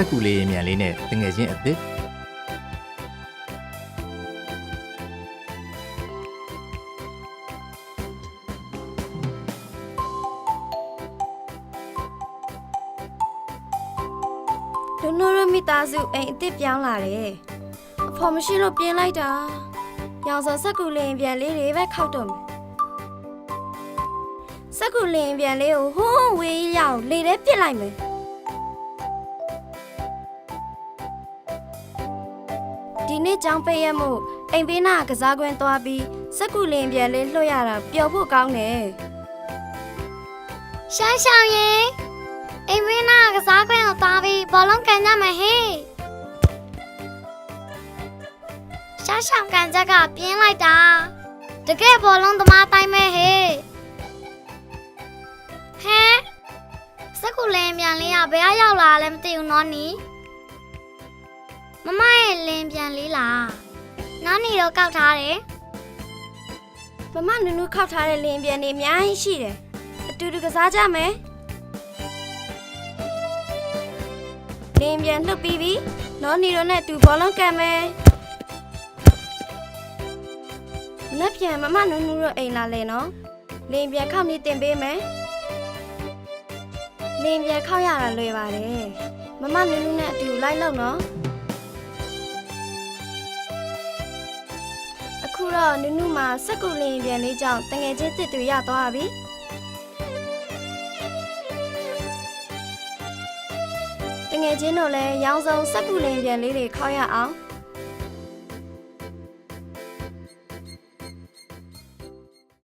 က်ကူလေးရင်မြန်လေးနဲ့တငယ်ချင်းအစ်စ်လူနိုရမိသားစုအိမ်အစ်စ်ပြောင်းလာတယ်အဖော်မရှိလို့ပြင်းလိုက်တာရောင်စော်စက်ကူလင်းပြန်လေးတွေပဲခောက်တော့မယ်စက်ကူလင်းပြန်လေးကိုဟိုးဝေးရောက်လေထဲပစ်လိုက်မယ် ဒီနေ့ကြောင်းပိတ်ရမို့အိမ်ပေးနာကစားကွင်းသွားပြီးစက်ကူလင်းပြန်လေးလွှတ်ရတာပျော်ဖို့ကောင်းတယ်ရှာရှောင်ရင်အိမ်မင်းနာကစားခွင့်ကိုသွားပြီးဘောလုံးကန်ကြမယ်ဟေးရှာရှောင်ကန်ချက်ကပြင်းလိုက်တာတကယ်ဘောလုံးသမားတိုင်းမဲ့ဟေးဟဲစက်ကူလင်းပြန်လေးကဘယ်အရောက်လာလဲမသိဘူးနော်နီမမရဲ့လင်းပြန်လေးလား နော်နီတော့ကောက်ထားတယ်မမနူးနူးခောက်ထားတဲ့လင်းပြန်နေအများကြီးရှိတယ်အတူတူကစားကြမယ်လင်းပြန်လှုပ်ပြီးပြီနော်နီတို့နဲ့အတူဘောလုံးကန်မယ်မနေ့ပြန်မမနူးနူးတို့အိမ်လာလဲနော်လင်းပြန်ခောက်နေတင်ပေးမယ်လင်းပြန်ခောက်ရတာလွယ်ပါတယ်မမနူးနူးနဲ့အတူလိုက်လို့နော် ခုတော့နူးနူးမှာစက်ကူလင်းပြန်လေးကြောင့်တငယ်ချင်းတစ်တူရသွားပြီတငယ်ချင်းတို့လည်းရောင်းစုံစက်ကူလင်းပြန်လေးတွေခောက်ရအောင်